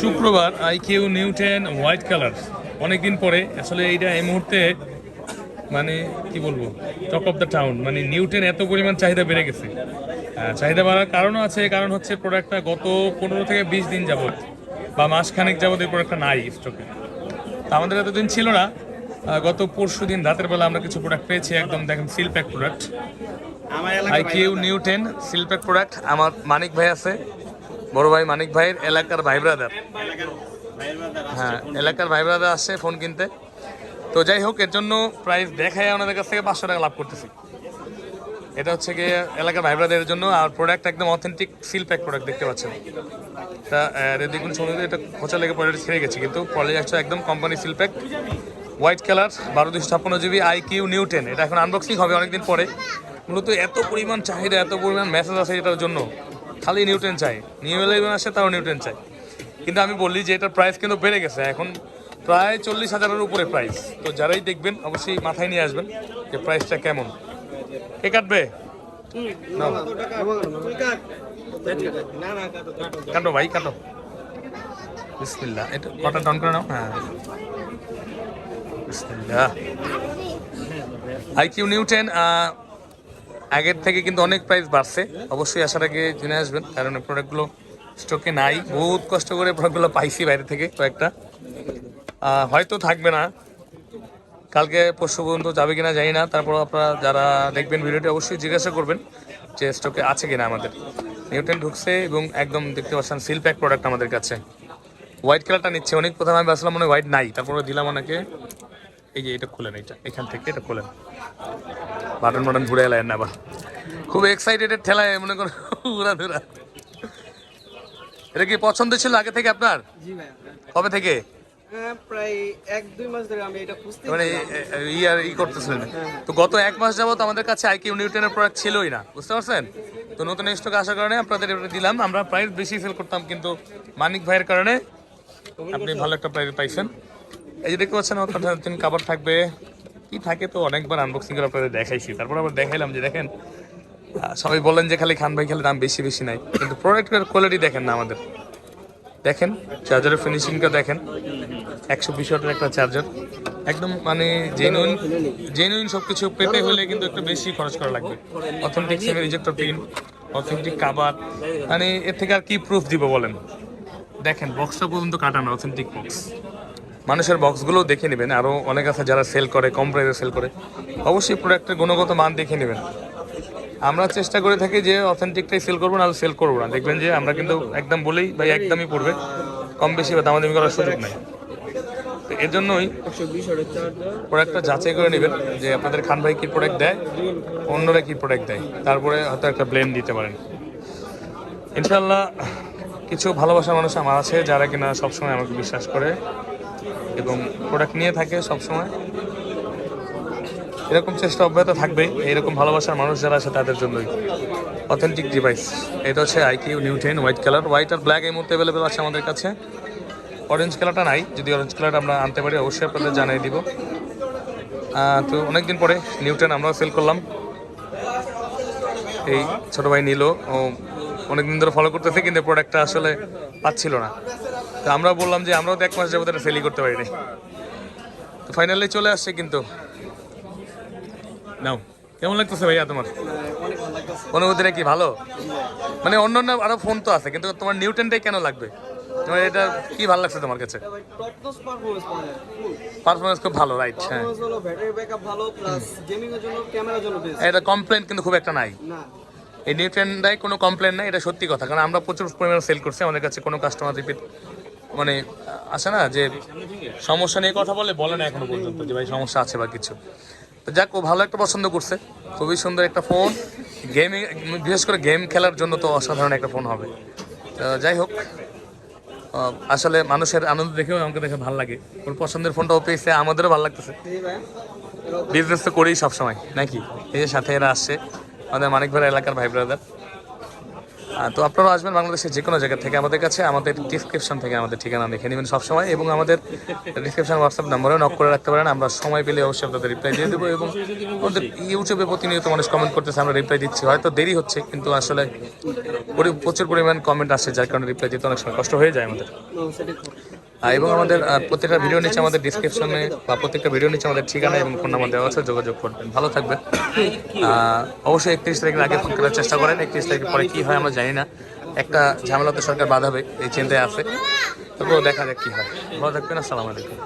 শুক্রবার iQOO Neo ten white colour অনেকদিন পরে আসলে এইটা এই মুহূর্তে মানে কি বলব টপ অফ দ্য টাউন মানে নিউটেন এত পরিমাণ চাহিদা বেড়ে গেছে। চাহিদা বাড়ার কারণও আছে কারণ হচ্ছে প্রোডাক্টটা গত পনেরো থেকে বিশ দিন যাবত বা মাসখানেক যাবত এই প্রোডাক্টটা নাই স্টকে তা আমাদের এতদিন ছিল না। গত পরশু দিন রাতের বেলা আমরা কিছু প্রোডাক্ট পেয়েছি একদম দেখেন seal pack product iQOO Neo ten seal pack product আমার মানিক ভাই আছে। বড় ভাই মানিক ভাইয়ের এলাকার ভাই ব্রাদার হ্যাঁ এলাকার ভাই ব্রাদার আসছে ফোন কিনতে। তো যাই হোক, এর জন্য প্রাইস দেখায় ওনাদের কাছ থেকে পাঁচশো টাকা লাভ করতেছি। এটা হচ্ছে গিয়ে এলাকার ভাই ব্রাদারের জন্য। আর প্রোডাক্ট একদম অথেন্টিক সিল প্যাক প্রোডাক্ট দেখতে পাচ্ছেন। তা দেখুন সময় এটা খোঁচা লেগে পরে ছেড়ে গেছে। কিন্তু পরে যাচ্ছে একদম company seal pack white colour বারো দুশো ছাপ্পান্ন GB iQOO Neo ten এটা এখন আনবক্সিং হবে অনেকদিন পরে। মূলত এত পরিমাণ চাহিদা, এত পরিমাণ মেসেজ আছে এটার জন্য। খালি নিউটেন চাই। নিউ ইলেভেন আসে তাও নিউটেন চাই। কিন্তু আমি বললি যে এটার প্রাইস কিন্তু বেড়ে গেছে। এখন প্রায় চল্লিশ হাজারের উপরে প্রাইস তো যারাই দেখবেন অবশ্যই মাথায় নিয়ে আসবেন যে প্রাইসটা কেমন। কে কাটবে? কাটো ভাই কাটো। বিসমিল্লাহ। এটা কটা ডাউন করে নাও? হ্যাঁ। বিসমিল্লাহ। আইকিউ নিউ টেন আগের থেকে কিন্তু অনেক প্রাইস বাড়ছে। অবশ্যই আসার আগে জেনে আসবেন, কারণ এই প্রোডাক্টগুলো স্টকে নাই। বহুত কষ্ট করে প্রোডাক্টগুলো পাইছি বাইরে থেকে কয়েকটা। হয়তো থাকবে না। কালকে পরশু পর্যন্ত যাবে কিনা জানি না। তারপর আপনারা যারা দেখবেন ভিডিওটি অবশ্যই জিজ্ঞাসা করবেন যে স্টকে আছে কিনা আমাদের। নিউটেন ঢুকছে এবং একদম দেখতে পাচ্ছেন সিল প্যাক প্রোডাক্ট আমাদের কাছে। হোয়াইট কালারটা নিচ্ছে। অনেক প্রথমে আমি ভাবছিলাম মনে হোয়াইট নাই। তারপরে দিলাম ওনাকে এই যে এটা খুলেন এটা এখান থেকে এটা খুলেন। বাটন বাটন ঘুরে এলেন না খুব এক্সাইটেড ঠেলায় মনে করো উড়া ধুরা এটা কি পছন্দ ছিল আগে থেকে আপনার? কবে থেকে? হ্যাঁ ই করতেছিলেন। তো গত এক মাস যাবত আমাদের কাছে আইকিউ নিউটনের প্রোডাক্ট ছিলই না বুঝতে পারছেন? তো নতুন স্টক আসার কারণে আপনাদের দিলাম। আমরা প্রাইস বেশি সেল করতাম কিন্তু মানিক ভাইয়ের কারণে আপনি ভালো একটা প্রাইস পাইছেন। এই যে দেখতে পাচ্ছেন আমার তিন কাবার থাকবে। কি থাকে তো, অনেকবার আনবক্সিং করে আপনাদের দেখাইছি। তারপর আবার দেখাইলাম যে দেখেন সবাই বলেন যে খালি খান ভাই, খালি দাম বেশি বেশি নাই। কিন্তু প্রোডাক্টের কোয়ালিটি দেখেন না আমাদের। দেখেন চার্জারের ফিনিশিংটা দেখেন। একশো বিশ ওয়াটের একটা চার্জার একদম মানে জেনুইন জেনুইন সব কিছু পেতে হলে কিন্তু একটু বেশি খরচ করা লাগবে। অথেন্টিক সিমের রিজেক্টর পিন অথেন্টিক কাবার মানে এর থেকে আর কি প্রুফ দিব বলেন? দেখেন বক্সটা পর্যন্ত কাটানো অথেন্টিক বক্স মানুষের বক্সগুলো দেখে নেবেন। আরও অনেক আছে যারা সেল করে, কম প্রাইসে সেল করে। অবশ্যই প্রোডাক্টের গুণগত মান দেখে নেবেন। আমরা চেষ্টা করে থাকি যে অথেন্টিকটাই সেল করব না সেল করব না। দেখবেন যে আমরা কিন্তু একদম বলেই ভাই একদমই পড়বে। কম বেশি বা দামাদামি করার সুযোগ নেই। তো এর জন্যই প্রোডাক্টটা যাচাই করে নেবেন যে আপনাদের খান ভাই কী প্রোডাক্ট দেয়, অন্যরা কী প্রোডাক্ট দেয়। তারপরে হয়তো একটা ব্লেন্ড দিতে পারেন। ইনশাল্লাহ কিছু ভালোবাসার মানুষ আমার আছে যারা কিনা সবসময় আমাকে বিশ্বাস করে। এবং প্রোডাক্ট নিয়ে থাকে সবসময়। এরকম চেষ্টা অব্যাহত থাকবে এরকম ভালোবাসার মানুষ যারা আছে তাদের জন্যই। অথেন্টিক ডিভাইস এটা হচ্ছে iQOO Neo ten white colour white আর ব্ল্যাক এই মুহূর্তে অ্যাভেলেবেল আছে আমাদের কাছে। অরেঞ্জ কালারটা নাই। যদি অরেঞ্জ কালারটা আমরা আনতে পারি, অবশ্যই আপনাদের জানিয়ে দিব। তো অনেকদিন পরে নিউটেন আমরাও সেল করলাম। এই ছোট ভাই নিল। ও অনেকদিন ধরে ফলো করতেছে, কিন্তু প্রোডাক্টটা আসলে পাচ্ছিল না। তো আমরা বললাম যে আমরাও তো এক মাস যাব এটা সেলই করতে পারিনি। তো ফাইনালি চলে আসছে কিন্তু। নাও কেমন লাগতেছে ভাইয়া তোমার? অনুভূতিটা কি ভালো? মানে অন্য অন্য আরও ফোন তো আছে কিন্তু তোমার নিউটেনটাই কেন লাগবে? তোমার এটা কি ভালো লাগছে তোমার কাছে? পারফরমেন্স খুব ভালো রাইট হ্যাঁ। বেস্ট এটা কমপ্লেন কিন্তু খুব একটা নাই। এই নিউট্রেনটাই কোনো কমপ্লেন নাই এটা সত্যি কথা কারণ আমরা প্রচুর পরিমাণে সেল করছি আমাদের কাছে কোনো কাস্টমার রিপিট মানে আসে না, যে সমস্যা নিয়ে কথা বলে বলে না এখনও পর্যন্ত যে ভাই সমস্যা আছে বা কিছু। তো যাক, ও ভালো একটা পছন্দ করছে। খুবই সুন্দর একটা ফোন। গেমিং বিশেষ করে গেম খেলার জন্য তো অসাধারণ একটা ফোন হবে। তো যাই হোক আসলে মানুষের আনন্দ দেখেও আমাকে দেখে ভালো লাগে। ওর পছন্দের ফোনটাও পেয়েছে, আমাদেরও ভালো লাগতেছে। বিজনেস তো করেই সবসময়, নাকি? এই যে সাথে এরা আসছে, আমাদের মানিক ভাই এলাকার ভাই ব্রাদার তো আপনারা আসবেন বাংলাদেশের যে কোনো জায়গা থেকে আমাদের কাছে, আমাদের ডিসক্রিপশন থেকে আমাদের ঠিকানা দেখে নেবেন সবসময় এবং আমাদের ডিসক্রিপশন হোয়াটসঅ্যাপ নাম্বারে নক করে রাখতে পারেন। আমরা সময় পেলে অবশ্যই আপনাদের রিপ্লাই দিয়ে দেবো এবং আমাদের ইউটিউবে প্রতিনিয়ত মানুষ কমেন্ট করতেছে, আমরা রিপ্লাই দিচ্ছি। হয়তো দেরি হচ্ছে, কিন্তু আসলে প্রচুর পরিমাণ কমেন্ট আসে, যার কারণে রিপ্লাই দিতে অনেক সময় কষ্ট হয়ে যায় আমাদের। এবং আমাদের প্রত্যেকটা ভিডিও নিচে আমাদের ডিসক্রিপশনে বা প্রত্যেকটা ভিডিও নিচ্ছে আমাদের ঠিকানা এবং ফোন নাম্বার দেওয়া আছে, যোগাযোগ করবেন। ভালো থাকবেন। অবশ্যই একত্রিশ তারিখের আগে ফোন করার চেষ্টা করেন, একত্রিশ তারিখের পরে কি হয় আমরা জানি না। একটা ঝামেলাতে সরকার বাঁধাবে এই চিন্তায় আছে। তবুও দেখা যাক কি হয়। ভালো থাকবেন, আসসালামু আলাইকুম।